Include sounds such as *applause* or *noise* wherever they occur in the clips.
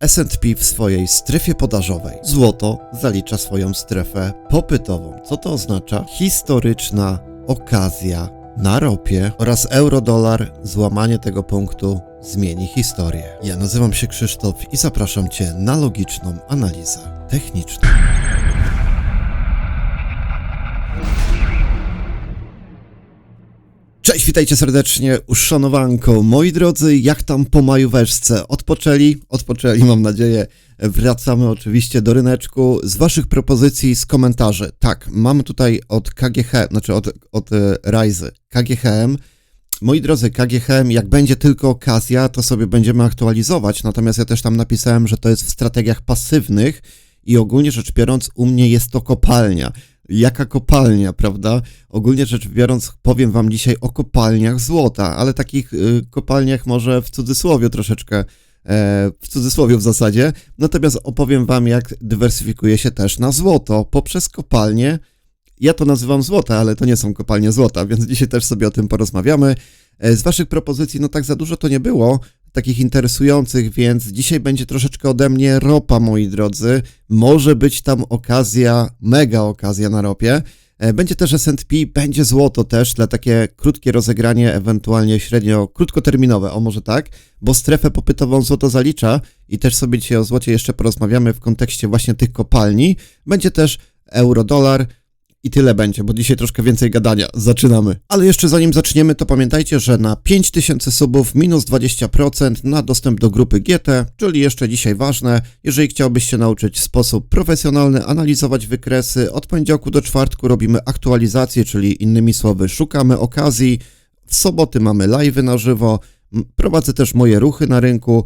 S&P w swojej strefie podażowej. Złoto zalicza swoją strefę popytową. Co to oznacza? Historyczna okazja na ropie oraz euro-dolar. Złamanie tego punktu zmieni historię. Ja nazywam się Krzysztof i zapraszam Cię na logiczną analizę techniczną. Cześć, witajcie serdecznie, uszanowanko. Moi drodzy, jak tam po majóweczce? Odpoczęli? Odpoczęli, mam nadzieję. Wracamy oczywiście do ryneczku. Z waszych propozycji, z komentarzy. Tak, mam tutaj od KGH, znaczy od, od e, Rise, KGHM. Moi drodzy, KGHM, jak będzie tylko okazja, to sobie będziemy aktualizować. Natomiast ja też tam napisałem, że to jest w strategiach pasywnych i ogólnie rzecz biorąc, u mnie jest to kopalnia jaka kopalnia, prawda? Ogólnie rzecz biorąc, powiem Wam dzisiaj o kopalniach złota, ale takich y, kopalniach może w cudzysłowie troszeczkę, e, w cudzysłowie w zasadzie. Natomiast opowiem Wam, jak dywersyfikuje się też na złoto poprzez kopalnie. Ja to nazywam złote, ale to nie są kopalnie złota, więc dzisiaj też sobie o tym porozmawiamy. E, z Waszych propozycji, no tak za dużo to nie było, takich interesujących, więc dzisiaj będzie troszeczkę ode mnie ropa, moi drodzy. Może być tam okazja, mega okazja na ropie. E, Będzie też S&P, będzie złoto też dla takie krótkie rozegranie, ewentualnie średnio krótkoterminowe, o może tak, bo strefę popytową złoto zalicza i też sobie dzisiaj o złocie jeszcze porozmawiamy w kontekście właśnie tych kopalni. Będzie też euro-dolar, i tyle będzie, bo dzisiaj troszkę więcej gadania. Zaczynamy. Ale jeszcze zanim zaczniemy, to pamiętajcie, że na 5000 subów minus 20% na dostęp do grupy GT, czyli jeszcze dzisiaj ważne, jeżeli chciałbyś się nauczyć w sposób profesjonalny analizować wykresy, od poniedziałku do czwartku robimy aktualizacje, czyli innymi słowy szukamy okazji, w soboty mamy live'y na żywo, prowadzę też moje ruchy na rynku,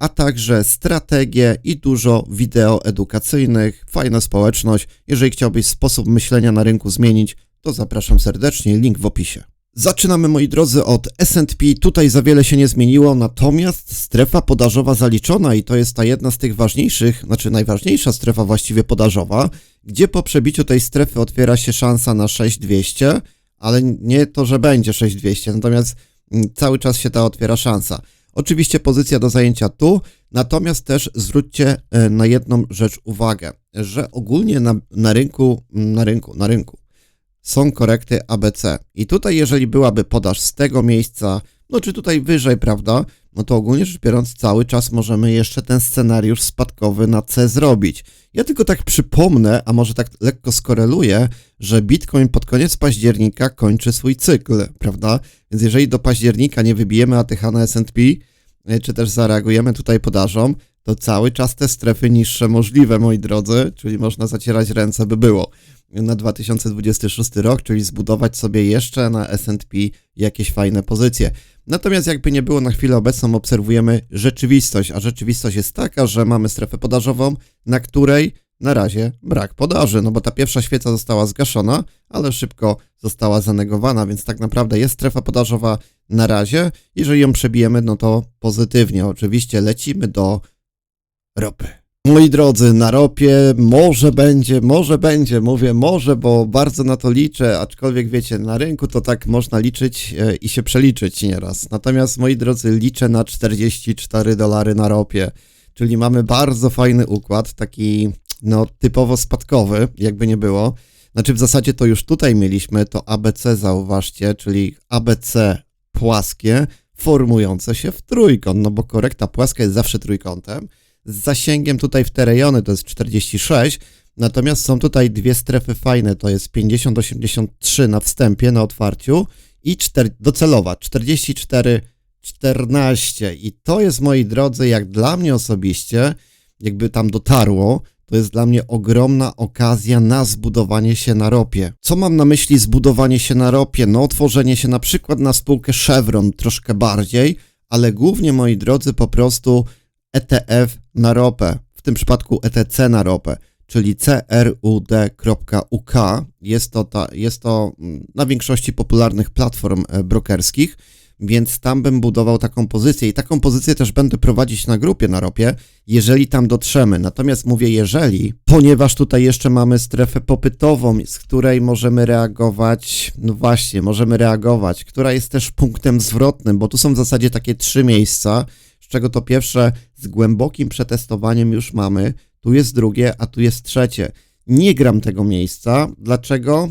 a także strategie i dużo wideo edukacyjnych, fajna społeczność. Jeżeli chciałbyś sposób myślenia na rynku zmienić, to zapraszam serdecznie, link w opisie. Zaczynamy moi drodzy od S&P, tutaj za wiele się nie zmieniło, natomiast strefa podażowa zaliczona i to jest ta jedna z tych ważniejszych, znaczy najważniejsza strefa właściwie podażowa, gdzie po przebiciu tej strefy otwiera się szansa na 6200, ale nie to, że będzie 6200, natomiast mm, cały czas się ta otwiera szansa. Oczywiście pozycja do zajęcia tu, natomiast też zwróćcie e, na jedną rzecz uwagę, że ogólnie na, na rynku, na rynku, na rynku są korekty ABC. I tutaj, jeżeli byłaby podaż z tego miejsca, no czy tutaj wyżej, prawda, no to ogólnie rzecz biorąc, cały czas możemy jeszcze ten scenariusz spadkowy na C zrobić. Ja tylko tak przypomnę, a może tak lekko skoreluję, że Bitcoin pod koniec października kończy swój cykl, prawda? Więc jeżeli do października nie wybijemy ATH na S&P, e, czy też zareagujemy tutaj podażą, to cały czas te strefy niższe możliwe, moi drodzy, czyli można zacierać ręce, by było na 2026 rok, czyli zbudować sobie jeszcze na S&P jakieś fajne pozycje. Natomiast jakby nie było na chwilę obecną obserwujemy rzeczywistość, a rzeczywistość jest taka, że mamy strefę podażową, na której na razie brak podaży, no bo ta pierwsza świeca została zgaszona, ale szybko została zanegowana, więc tak naprawdę jest strefa podażowa na razie. Jeżeli ją przebijemy, no to pozytywnie. Oczywiście lecimy do ropy. Moi drodzy, na ropie może będzie, może będzie, mówię może, bo bardzo na to liczę, aczkolwiek wiecie, na rynku to tak można liczyć e, i się przeliczyć nieraz. Natomiast, moi drodzy, liczę na 44 dolary na ropie, czyli mamy bardzo fajny układ, taki no typowo spadkowy, jakby nie było. Znaczy w zasadzie to już tutaj mieliśmy to ABC, zauważcie, czyli ABC płaskie, formujące się w trójkąt, no bo korekta płaska jest zawsze trójkątem z zasięgiem tutaj w te rejony to jest 46, natomiast są tutaj dwie strefy fajne, to jest 50-83 na wstępie, na otwarciu i 4, docelowa 44-14 i to jest, moi drodzy, jak dla mnie osobiście, jakby tam dotarło, to jest dla mnie ogromna okazja na zbudowanie się na ropie. Co mam na myśli zbudowanie się na ropie? No otworzenie się na przykład na spółkę Chevron troszkę bardziej, ale głównie, moi drodzy, po prostu ETF na ropę, w tym przypadku ETC na ropę, czyli crud.uk. Jest to, ta, jest to mm, na większości popularnych platform e, brokerskich, więc tam bym budował taką pozycję i taką pozycję też będę prowadzić na grupie na ropie, jeżeli tam dotrzemy. Natomiast mówię jeżeli, ponieważ tutaj jeszcze mamy strefę popytową, z której możemy reagować, no właśnie, możemy reagować, która jest też punktem zwrotnym, bo tu są w zasadzie takie trzy miejsca, z czego to pierwsze z głębokim przetestowaniem już mamy. Tu jest drugie, a tu jest trzecie. Nie gram tego miejsca. Dlaczego?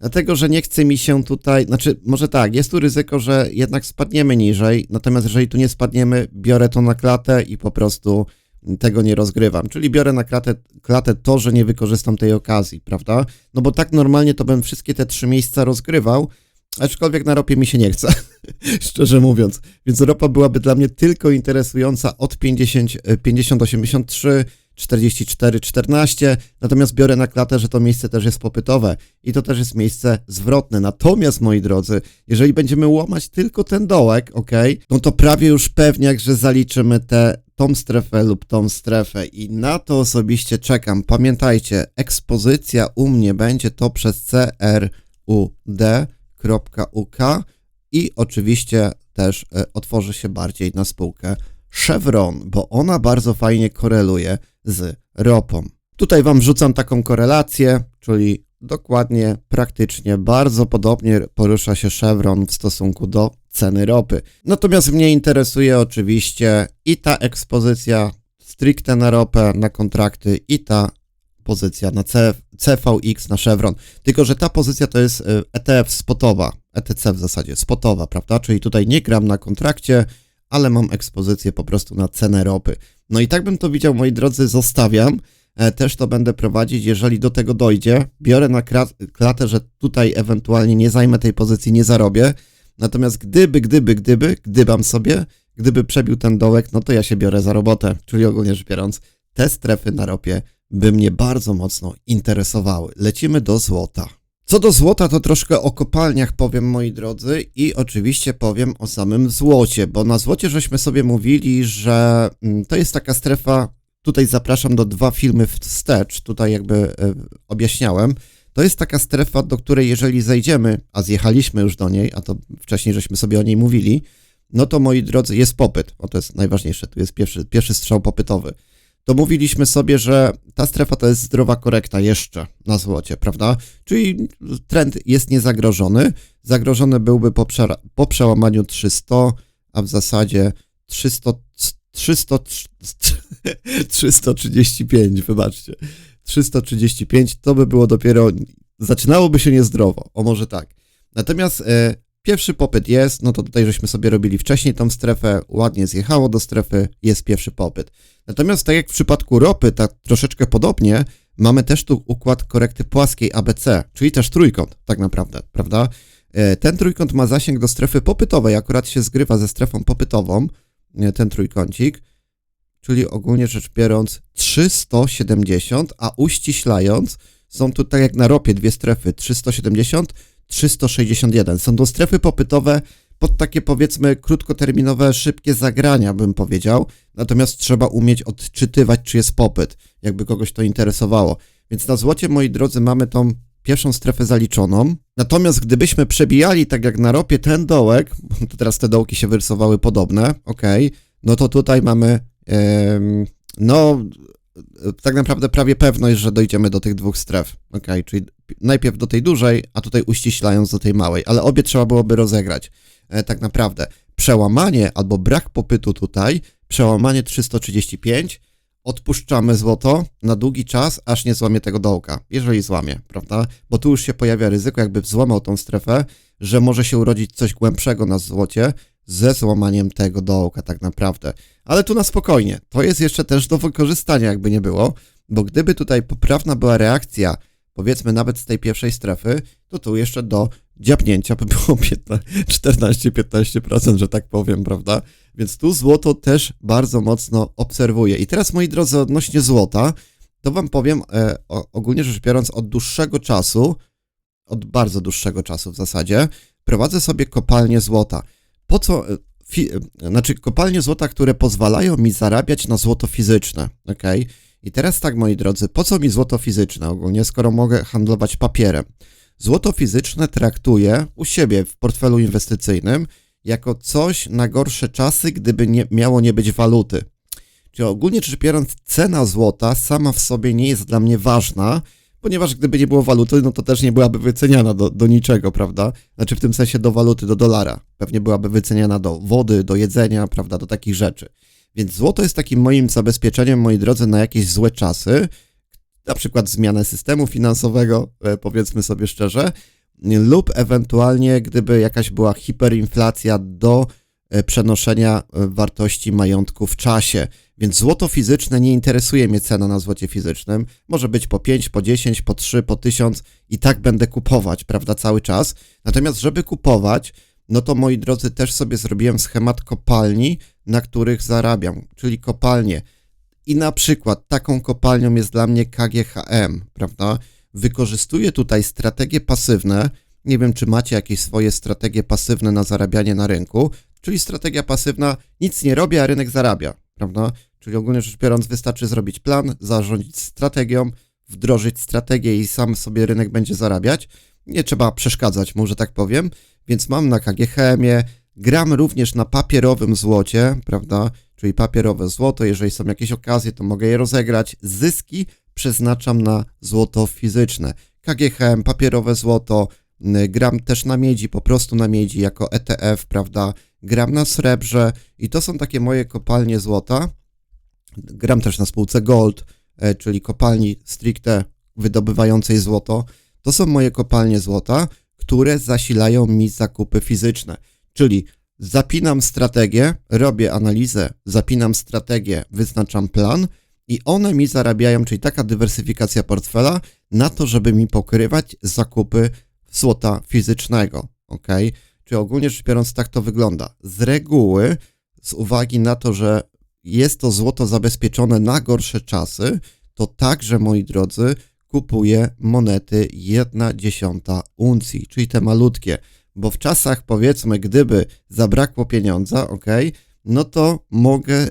Dlatego, że nie chce mi się tutaj, znaczy, może tak, jest tu ryzyko, że jednak spadniemy niżej, natomiast jeżeli tu nie spadniemy, biorę to na klatę i po prostu tego nie rozgrywam. Czyli biorę na klatę, klatę to, że nie wykorzystam tej okazji, prawda? No bo tak normalnie to bym wszystkie te trzy miejsca rozgrywał, aczkolwiek na ropie mi się nie chce, *laughs* szczerze mówiąc. Więc ropa byłaby dla mnie tylko interesująca od 50, 50-83, 44-14, natomiast biorę na klatę, że to miejsce też jest popytowe i to też jest miejsce zwrotne. Natomiast, moi drodzy, jeżeli będziemy łamać tylko ten dołek, ok, no to prawie już pewniak, że zaliczymy tę tą strefę lub tą strefę i na to osobiście czekam. Pamiętajcie, ekspozycja u mnie będzie to przez crud.uk i oczywiście też e, otworzy się bardziej na spółkę Chevron, bo ona bardzo fajnie koreluje z ropą. Tutaj Wam wrzucam taką korelację, czyli dokładnie, praktycznie, bardzo podobnie porusza się Chevron w stosunku do ceny ropy. Natomiast mnie interesuje oczywiście i ta ekspozycja stricte na ropę, na kontrakty i ta pozycja na CVX, na Chevron. Tylko, że ta pozycja to jest ETF spotowa, ETC w zasadzie, spotowa, prawda? Czyli tutaj nie gram na kontrakcie, ale mam ekspozycję po prostu na cenę ropy. No i tak bym to widział, moi drodzy, zostawiam. E, też to będę prowadzić, jeżeli do tego dojdzie. Biorę na klatę, że tutaj ewentualnie nie zajmę tej pozycji, nie zarobię. Natomiast gdyby, gdyby, gdyby, gdybam sobie, gdyby przebił ten dołek, no to ja się biorę za robotę. Czyli ogólnie rzecz biorąc, te strefy na ropie by mnie bardzo mocno interesowały. Lecimy do złota. Co do złota, to troszkę o kopalniach powiem, moi drodzy, i oczywiście powiem o samym złocie, bo na złocie żeśmy sobie mówili, że mm, to jest taka strefa. Tutaj zapraszam do dwa filmy wstecz, tutaj jakby e, objaśniałem. To jest taka strefa, do której jeżeli zejdziemy, a zjechaliśmy już do niej, a to wcześniej żeśmy sobie o niej mówili, no to moi drodzy, jest popyt. O, to jest najważniejsze, tu jest pierwszy, pierwszy strzał popytowy to mówiliśmy sobie, że ta strefa to jest zdrowa korekta jeszcze na złocie, prawda? Czyli trend jest niezagrożony. Zagrożony byłby po, po przełamaniu 300, a w zasadzie 300, 300, 335, wybaczcie. 335 to by było dopiero, zaczynałoby się niezdrowo, o może tak. Natomiast e, pierwszy popyt jest, no to tutaj żeśmy sobie robili wcześniej tą strefę, ładnie zjechało do strefy, jest pierwszy popyt. Natomiast tak jak w przypadku ropy, tak troszeczkę podobnie, mamy też tu układ korekty płaskiej ABC, czyli też trójkąt tak naprawdę, prawda? E, ten trójkąt ma zasięg do strefy popytowej, akurat się zgrywa ze strefą popytową, e, ten trójkącik, czyli ogólnie rzecz biorąc 370, a uściślając są tu tak jak na ropie dwie strefy 370, 361. Są to strefy popytowe pod takie powiedzmy krótkoterminowe, szybkie zagrania, bym powiedział. Natomiast trzeba umieć odczytywać, czy jest popyt, jakby kogoś to interesowało. Więc na złocie, moi drodzy, mamy tą pierwszą strefę zaliczoną. Natomiast gdybyśmy przebijali, tak jak na ropie, ten dołek, to teraz te dołki się wyrysowały podobne, ok, no to tutaj mamy, yy, no, tak naprawdę prawie pewność, że dojdziemy do tych dwóch stref, ok, czyli najpierw do tej dużej, a tutaj uściślając do tej małej, ale obie trzeba byłoby rozegrać. E, tak naprawdę przełamanie albo brak popytu tutaj, przełamanie 335, odpuszczamy złoto na długi czas, aż nie złamie tego dołka, jeżeli złamie, prawda? Bo tu już się pojawia ryzyko, jakby złamał tą strefę, że może się urodzić coś głębszego na złocie ze złamaniem tego dołka tak naprawdę. Ale tu na spokojnie, to jest jeszcze też do wykorzystania, jakby nie było, bo gdyby tutaj poprawna była reakcja, powiedzmy nawet z tej pierwszej strefy, to tu jeszcze do dziapnięcia by było *laughs* 14-15%, że tak powiem, prawda? Więc tu złoto też bardzo mocno obserwuję. I teraz, moi drodzy, odnośnie złota, to wam powiem e, ogólnie rzecz biorąc od dłuższego czasu, od bardzo dłuższego czasu w zasadzie, prowadzę sobie kopalnie złota. Po co? E, fi, e, znaczy, kopalnie złota, które pozwalają mi zarabiać na złoto fizyczne, ok? I teraz tak, moi drodzy, po co mi złoto fizyczne ogólnie, skoro mogę handlować papierem? Złoto fizyczne traktuję u siebie w portfelu inwestycyjnym jako coś na gorsze czasy, gdyby nie, miało nie być waluty. Czyli ogólnie rzecz biorąc, cena złota sama w sobie nie jest dla mnie ważna, ponieważ gdyby nie było waluty, no to też nie byłaby wyceniana do, do niczego, prawda? Znaczy w tym sensie do waluty, do dolara. Pewnie byłaby wyceniana do wody, do jedzenia, prawda, do takich rzeczy. Więc złoto jest takim moim zabezpieczeniem, moi drodzy, na jakieś złe czasy, na przykład zmianę systemu finansowego, e, powiedzmy sobie szczerze, lub ewentualnie gdyby jakaś była hiperinflacja do e, przenoszenia e, wartości majątku w czasie. Więc złoto fizyczne nie interesuje mnie cena na złocie fizycznym. Może być po 5, po 10, po 3, po 1000 i tak będę kupować, prawda, cały czas. Natomiast żeby kupować, no to moi drodzy, też sobie zrobiłem schemat kopalni, na których zarabiam, czyli kopalnie. I na przykład taką kopalnią jest dla mnie KGHM, prawda? Wykorzystuję tutaj strategie pasywne. Nie wiem, czy macie jakieś swoje strategie pasywne na zarabianie na rynku, czyli strategia pasywna, nic nie robię, a rynek zarabia, prawda? Czyli ogólnie rzecz biorąc, wystarczy zrobić plan, zarządzić strategią, wdrożyć strategię i sam sobie rynek będzie zarabiać. Nie trzeba przeszkadzać mu, że tak powiem. Więc mam na KGHM-ie, gram również na papierowym złocie, prawda? Czyli papierowe złoto. Jeżeli są jakieś okazje, to mogę je rozegrać. Zyski przeznaczam na złoto fizyczne. KGHM, papierowe złoto, gram też na miedzi, po prostu na miedzi jako ETF, prawda? Gram na srebrze i to są takie moje kopalnie złota. Gram też na spółce Gold, e, czyli kopalni stricte wydobywającej złoto. To są moje kopalnie złota, które zasilają mi zakupy fizyczne. Czyli zapinam strategię, robię analizę, zapinam strategię, wyznaczam plan i one mi zarabiają, czyli taka dywersyfikacja portfela na to, żeby mi pokrywać zakupy złota fizycznego. Ok? Czyli ogólnie rzecz biorąc, tak to wygląda. Z reguły, z uwagi na to, że jest to złoto zabezpieczone na gorsze czasy, to także, moi drodzy, kupuję monety 1 dziesiąta uncji, czyli te malutkie, bo w czasach powiedzmy, gdyby zabrakło pieniądza, ok, no to mogę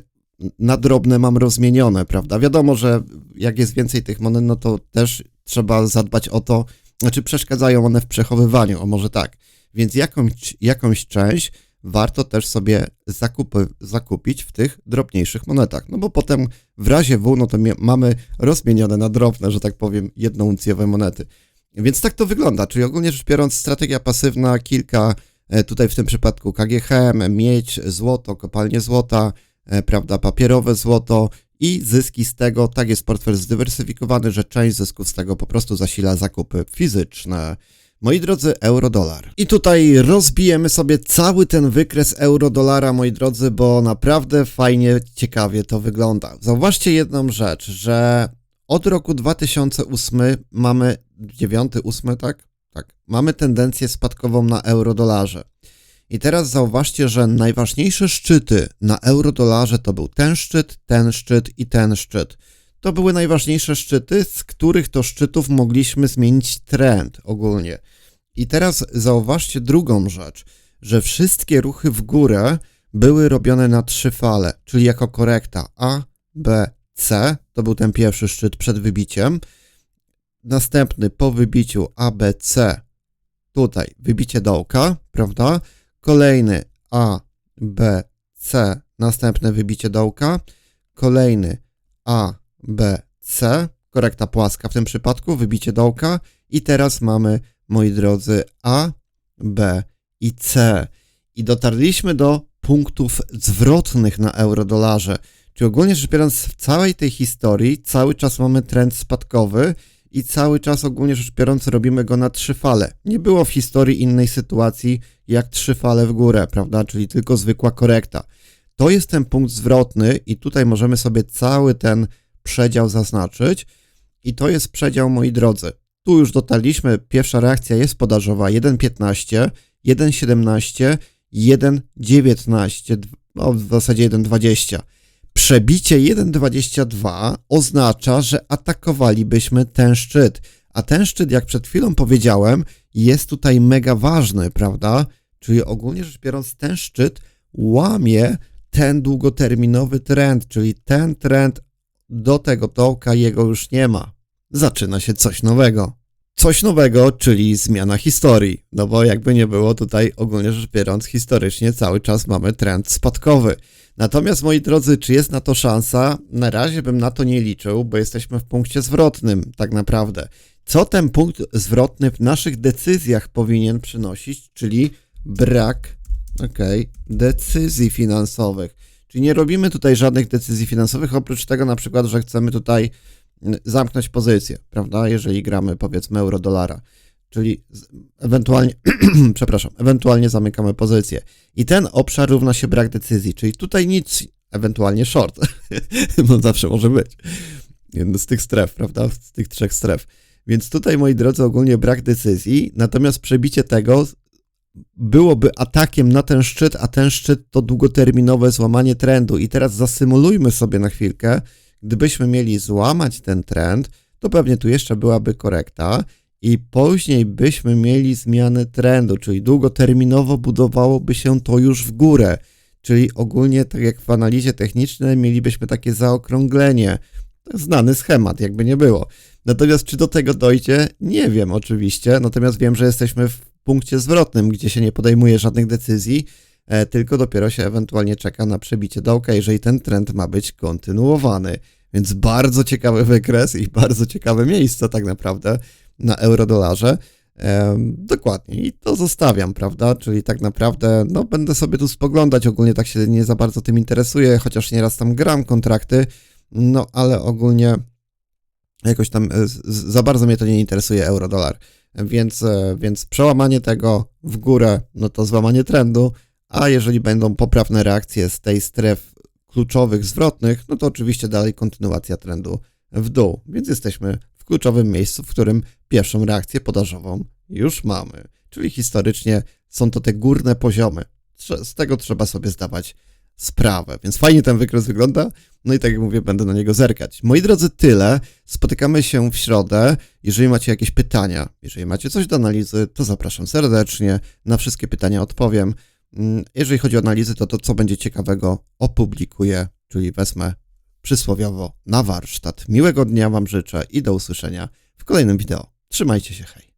na drobne mam rozmienione, prawda? Wiadomo, że jak jest więcej tych monet, no to też trzeba zadbać o to, znaczy przeszkadzają one w przechowywaniu, o może tak. Więc jakąś, jakąś część warto też sobie zakupy, zakupić w tych drobniejszych monetach. No bo potem w razie W, no to mamy rozmienione na drobne, że tak powiem, jednouncjowe monety. Więc tak to wygląda, czyli ogólnie rzecz biorąc strategia pasywna, kilka, e, tutaj w tym przypadku KGHM, miedź, złoto, kopalnie złota, e, prawda, papierowe złoto i zyski z tego, tak jest portfel zdywersyfikowany, że część zysków z tego po prostu zasila zakupy fizyczne. Moi drodzy, euro-dolar. I tutaj rozbijemy sobie cały ten wykres euro-dolara, moi drodzy, bo naprawdę fajnie, ciekawie to wygląda. Zauważcie jedną rzecz, że od roku 2008 mamy, 9, 8, tak? Tak. Mamy tendencję spadkową na euro-dolarze. I teraz zauważcie, że najważniejsze szczyty na euro-dolarze to był ten szczyt, ten szczyt i ten szczyt. To były najważniejsze szczyty, z których to szczytów mogliśmy zmienić trend ogólnie. I teraz zauważcie drugą rzecz, że wszystkie ruchy w górę były robione na trzy fale, czyli jako korekta A, B, C, to był ten pierwszy szczyt przed wybiciem. Następny po wybiciu A, B, C, tutaj wybicie dołka, prawda? Kolejny A, B, C, następne wybicie dołka. Kolejny A, B, C, korekta płaska w tym przypadku, wybicie dołka. I teraz mamy moi drodzy, A, B i C. I dotarliśmy do punktów zwrotnych na euro-dolarze. Czyli ogólnie rzecz biorąc, w całej tej historii cały czas mamy trend spadkowy i cały czas ogólnie rzecz biorąc robimy go na trzy fale. Nie było w historii innej sytuacji jak trzy fale w górę, prawda? Czyli tylko zwykła korekta. To jest ten punkt zwrotny i tutaj możemy sobie cały ten przedział zaznaczyć. I to jest przedział, moi drodzy. Tu już dotarliśmy, pierwsza reakcja jest podażowa 1.15, 1.17, 1.19, no w zasadzie 1.20. Przebicie 1.22 oznacza, że atakowalibyśmy ten szczyt. A ten szczyt, jak przed chwilą powiedziałem, jest tutaj mega ważny, prawda? Czyli ogólnie rzecz biorąc, ten szczyt łamie ten długoterminowy trend, czyli ten trend do tego dołka jego już nie ma zaczyna się coś nowego. Coś nowego, czyli zmiana historii. No bo jakby nie było tutaj, ogólnie rzecz biorąc, historycznie cały czas mamy trend spadkowy. Natomiast, moi drodzy, czy jest na to szansa? Na razie bym na to nie liczył, bo jesteśmy w punkcie zwrotnym, tak naprawdę. Co ten punkt zwrotny w naszych decyzjach powinien przynosić, czyli brak, okay, decyzji finansowych. Czyli nie robimy tutaj żadnych decyzji finansowych, oprócz tego na przykład, że chcemy tutaj mm, zamknąć pozycję, prawda, jeżeli gramy powiedzmy euro-dolara. Czyli ewentualnie, *clears throat* przepraszam, ewentualnie zamykamy pozycję. I ten obszar równa się brak decyzji, czyli tutaj nic, ewentualnie short, *laughs* bo zawsze może być. Jedno z tych stref, prawda, z tych trzech stref. Więc tutaj, moi drodzy, ogólnie brak decyzji, natomiast przebicie tego byłoby atakiem na ten szczyt, a ten szczyt to długoterminowe złamanie trendu. I teraz zasymulujmy sobie na chwilkę, gdybyśmy mieli złamać ten trend, to pewnie tu jeszcze byłaby korekta i później byśmy mieli zmianę trendu, czyli długoterminowo budowałoby się to już w górę. Czyli ogólnie, tak jak w analizie technicznej, mielibyśmy takie zaokrąglenie. Znany schemat, jakby nie było. Natomiast czy do tego dojdzie? Nie wiem oczywiście, natomiast wiem, że jesteśmy w punkcie zwrotnym, gdzie się nie podejmuje żadnych decyzji, e, tylko dopiero się ewentualnie czeka na przebicie dołka, jeżeli ten trend ma być kontynuowany. Więc bardzo ciekawy wykres i bardzo ciekawe miejsce tak naprawdę na euro-dolarze. Dokładnie i to zostawiam, prawda? Czyli tak naprawdę, no będę sobie tu spoglądać, ogólnie tak się nie za bardzo tym interesuję, chociaż nieraz tam gram kontrakty, no ale ogólnie jakoś tam e, za bardzo mnie to nie interesuje euro-dolar. Więc, e, więc przełamanie tego w górę, no to złamanie trendu, a jeżeli będą poprawne reakcje z tej stref kluczowych zwrotnych, no to oczywiście dalej kontynuacja trendu w dół. Więc jesteśmy w kluczowym miejscu, w którym pierwszą reakcję podażową już mamy. Czyli historycznie są to te górne poziomy. Z tego trzeba sobie zdawać sprawę. Więc fajnie ten wykres wygląda. No i tak jak mówię, będę na niego zerkać. Moi drodzy, tyle. Spotykamy się w środę. Jeżeli macie jakieś pytania, jeżeli macie coś do analizy, to zapraszam serdecznie. Na wszystkie pytania odpowiem. Mm, Jeżeli chodzi o analizy, to to, co będzie ciekawego, opublikuję, czyli wezmę przysłowiowo na warsztat. Miłego dnia Wam życzę i do usłyszenia w kolejnym wideo. Trzymajcie się, hej.